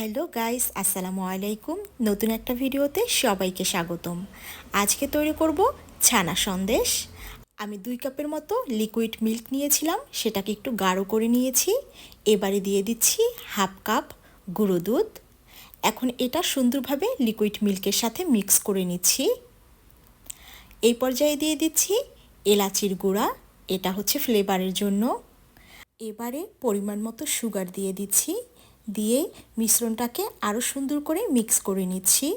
Hello guys, আসসালামু আলাইকুম। নতুন একটা ভিডিওতে সবাইকে স্বাগতম। আজকে তৈরি করব ছানা সন্দেশ। আমি দুই কাপের মতো লিকুইড মিল্ক নিয়েছিলাম, সেটাকে একটু গাঢ় করে নিয়েছি। এবারে দিয়ে দিচ্ছি হাফ কাপ গুঁড়ো দুধ। এখন এটা সুন্দরভাবে লিকুইড মিল্কের সাথে মিক্স করে নিচ্ছি। এই পর্যায়ে দিয়ে দিচ্ছি এলাচির গুঁড়া, এটা হচ্ছে ফ্লেভারের জন্য। এবারে পরিমাণ মতো সুগার দিয়ে দিচ্ছি। দিয়ে মিশ্রণটাকে আরও সুন্দর করে মিক্স করে নিচ্ছি।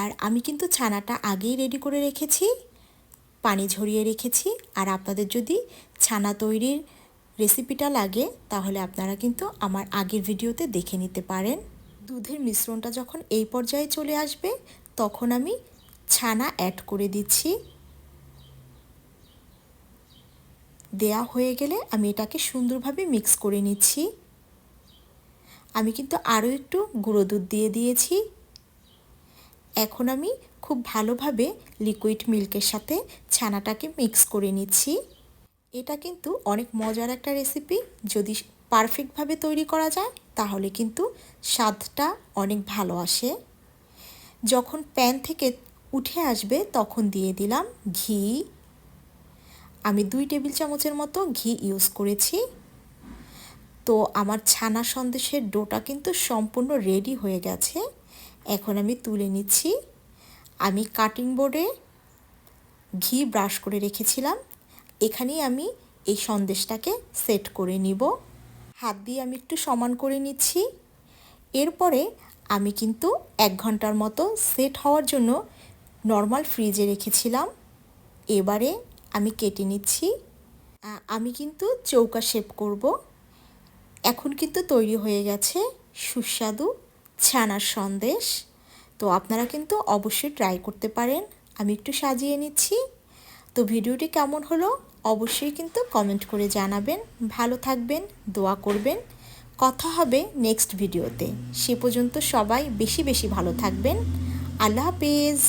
আর আমি কিন্তু ছানাটা আগেই রেডি করে রেখেছি, পানি ঝরিয়ে রেখেছি। আর আপনাদের যদি ছানা তৈরির রেসিপিটা লাগে, তাহলে আপনারা কিন্তু আমার আগের ভিডিওতে দেখে নিতে পারেন। দুধের মিশ্রণটা যখন এই পর্যায়ে চলে আসবে, তখন আমি ছানা অ্যাড করে দিচ্ছি। দেয়া হয়ে গেলে আমি এটাকে সুন্দরভাবে মিক্স করে নিচ্ছি। আমি কিন্তু আরও একটু গুঁড়ো দুধ দিয়ে দিয়েছি। এখন আমি খুব ভালোভাবে লিকুইড মিল্কের সাথে ছানাটাকে মিক্স করে নিচ্ছি। এটা কিন্তু অনেক মজার একটা রেসিপি যদি পারফেক্টভাবে তৈরি করা যায়, তাহলে কিন্তু স্বাদটা অনেক ভালো আসে। যখন প্যান থেকে উঠে আসবে, তখন দিয়ে দিলাম ঘি। আমি দুই টেবিল চামচের মতো ঘি ইউজ করেছি। তো আমার ছানা সন্দেশের ডোটা কিন্তু সম্পূর্ণ রেডি হয়ে গেছে। এখন আমি তুলে নিচ্ছি। আমি কাটিং বোর্ডে ঘি ব্রাশ করে রেখেছিলাম। এখানেই আমি এই সন্দেশটাকে সেট করে নিব। হাত দিয়ে আমি একটু সমান করে নিচ্ছি। এরপরে আমি কিন্তু এক ঘণ্টার মতো সেট হওয়ার জন্য নর্মাল ফ্রিজে রেখেছিলাম। এবারে আমি কেটে নিচ্ছি। আমি কিন্তু চৌকা শেপ করব। এখন কিন্তু তৈরি হয়ে গেছে সুস্বাদু ছানার সন্দেশ। তো আপনারা কিন্তু অবশ্যই ট্রাই করতে পারেন। আমি একটু সাজিয়ে নিচ্ছি। তো ভিডিওটি কেমন হলো অবশ্যই কিন্তু কমেন্ট করে জানাবেন। ভালো থাকবেন, দোয়া করবেন। কথা হবে নেক্সট ভিডিওতে সে পর্যন্ত সবাই বেশি বেশি ভালো থাকবেন। আল্লাহ হাফেজ।